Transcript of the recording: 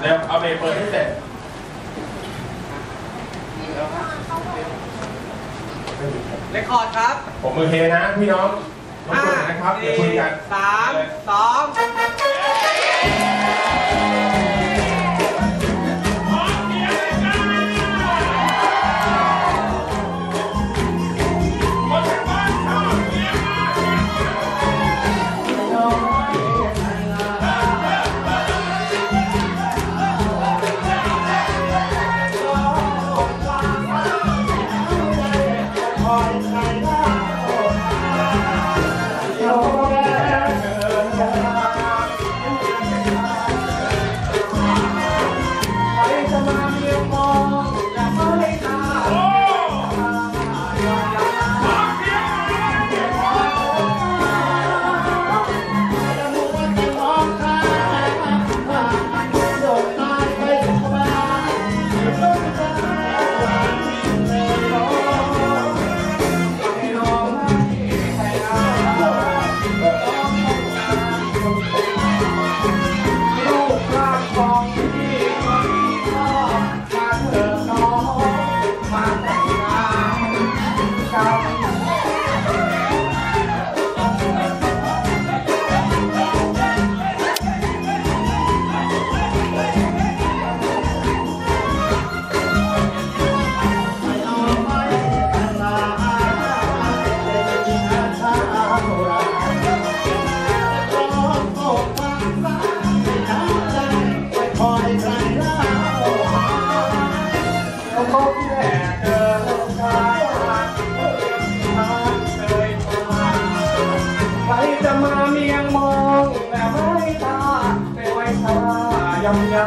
เร็วเอาเบรกเปิดให้เสร็จเรคคอร์ดครับผมมือเฮนะพี่น้องรบห้ากวนนะครับเดี๋ยวคุยสี่กัน สามสอง ยงมองแต่ไม่ตาไม่ไว้ตายำยา